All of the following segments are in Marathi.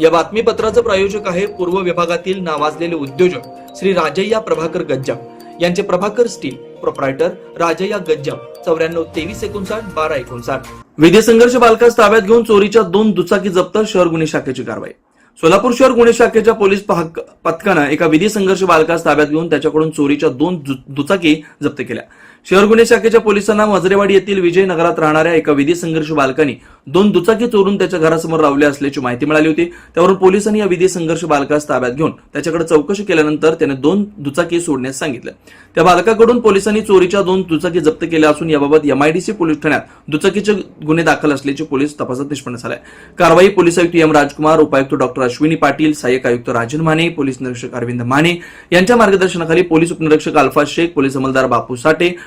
या बातमीपत्राचं प्रायोजक आहे पूर्व विभागातील नावाजलेले उद्योजक श्री राजय्या प्रभाकर गज्जाम. यांचे प्रभाकर स्टील प्रोप्रायटर राजय्या गज्जाम. चौऱ्याण्णव तेवीस एकोणसाठ बारा एकोणसाठ. विधी संघर्ष बालकास ताब्यात घेऊन चोरीच्या दोन दुचाकी जप्त शहर गुन्हे शाखेची कारवाई. सोलापूर शहर गुन्हे शाखेच्या पोलीस पथकानं एका विधी संघर्ष बालकास ताब्यात घेऊन त्याच्याकडून चोरीच्या दोन दुचाकी जप्त केल्या. शहर गुन्हे शाखेच्या पोलिसांना मजरेवाडी येथील विजय नगरात राहणाऱ्या एका विधी संघर्ष बालकांनी दोन दुचाकी चोरून त्याच्या घरासमोर लावल्या असल्याची माहिती मिळाली होती. त्यावरून पोलिसांनी या विधी संघर्ष बालकास ताब्यात घेऊन त्याच्याकडे चौकशी केल्यानंतर त्याने दोन दुचाकी सोडण्यास सांगितलं. त्या बालकाकडून पोलिसांनी चोरीच्या दोन दुचाकी जप्त केल्या असून याबाबत एमआयडीसी पोलीस ठाण्यात दुचाकीचे गुन्हे दाखल असल्याचे पोलीस तपासात निष्पन्न झालाय. कारवाई पोलीस आयुक्त एम राजकुमार उपायुक्त डॉक्टर अश्विनी पाटील सहाय्यक आयुक्त राजन माने पोलीस निरीक्षक अरविंद माने यांच्या मार्गदर्शनाखाली पोलीस उपनिरीक्षक अल्फा शेख पोलीस अंमलदार बापू साठे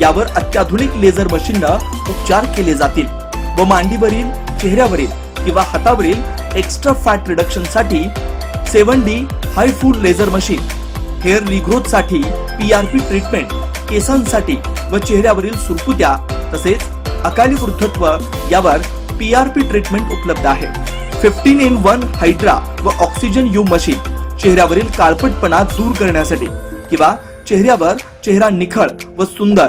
यावर अत्याधुनिक लेझर मशीननं उपचार केले जातील व मांडीवरील चेहऱ्यावरील किंवा हातावरील एक्स्ट्रा फॅट रिडक्शनसाठी सेवन डी हाय फूड लेझर मशीन हेअर रिग्रोथसाठी पीआरपी ट्रीटमेंट केसांसाठी व चेहऱ्यावरील सुरकुत्या तसेच अकाली वृद्धत्व यावर पीआरपी ट्रीटमेंट उपलब्ध आहे. फिफ्टीन इन वन हायड्रा व ऑक्सिजन यू मशीन चेहऱ्यावरील काळपटपणा दूर करण्यासाठी किंवा चेहऱ्यावर चेहरा निखळ व सुंदर